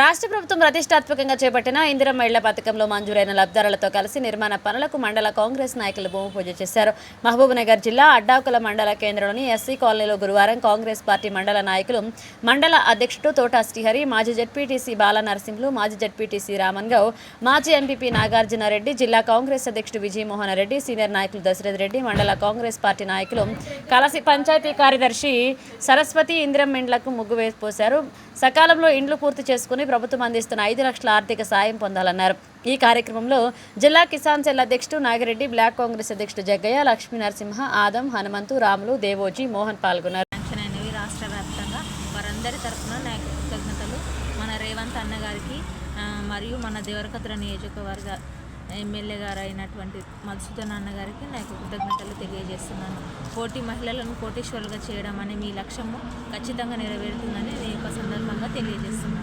రాష్ట్ర ప్రభుత్వం ప్రతిష్టాత్మకంగా చేపట్టిన ఇందిరమ్మ ఇళ్ళ పథకంలో మంజూరైన లబ్ధారులతో కలిసి నిర్మాణ పనులకు మండల కాంగ్రెస్ నాయకులు భూమి పూజ చేశారు. మహబూబ్నగర్ జిల్లా అడ్డాకుల మండల కేంద్రంలోని ఎస్సీ కాలనీలో గురువారం కాంగ్రెస్ పార్టీ మండల నాయకులు మండల అధ్యక్షుడు తోటా శ్రీహరి మాజీ జడ్పీటీసీ బాల నరసింహులు మాజీ జడ్పీటీసీ రామన్ గౌ మాజీ ఎంపీపీ నాగార్జున రెడ్డి జిల్లా కాంగ్రెస్ అధ్యక్షుడు విజయమోహన్ రెడ్డి సీనియర్ నాయకులు దశరథ్ రెడ్డి మండల కాంగ్రెస్ పార్టీ నాయకులు కలసి పంచాయతీ కార్యదర్శి సరస్వతి ఇందిరమ్మ ఇండ్లకు ముగ్గు వేసిపోశారు సకాలంలో ఇండ్లు పూర్తి చేసుకుని ప్రభుత్వం అందిస్తున్న ఐదు లక్షల ఆర్థిక సాయం పొందాలన్నారు. ఈ కార్యక్రమంలో జిల్లా కిసాన్ సెల్ అధ్యక్షుడు నాగిరెడ్డి బ్లాక్ కాంగ్రెస్ అధ్యక్షుడు జగ్గయ్య లక్ష్మీ నరసింహ ఆదం హనుమంతు రాములు దేవోజీ మోహన్ పాల్గొన్నారు. అయినవి రాష్ట్ర వ్యాప్తంగా వారందరి తరఫున నా యొక్క కృతజ్ఞతలు మన రేవంత్ అన్నగారికి మరియు మన దేవరకద్ర నియోజకవర్గ ఎమ్మెల్యే గారు అయినటువంటి మధుసూదన్ అన్నగారికి నాకు నా యొక్క కృతజ్ఞతలు తెలియజేస్తున్నాను. కోటి మహిళలను కోటీశ్వరులుగా చేయడం అనే మీ లక్ష్యము ఖచ్చితంగా నెరవేరుతుందని నేను ఒక సందర్భంగా తెలియజేస్తున్నాను.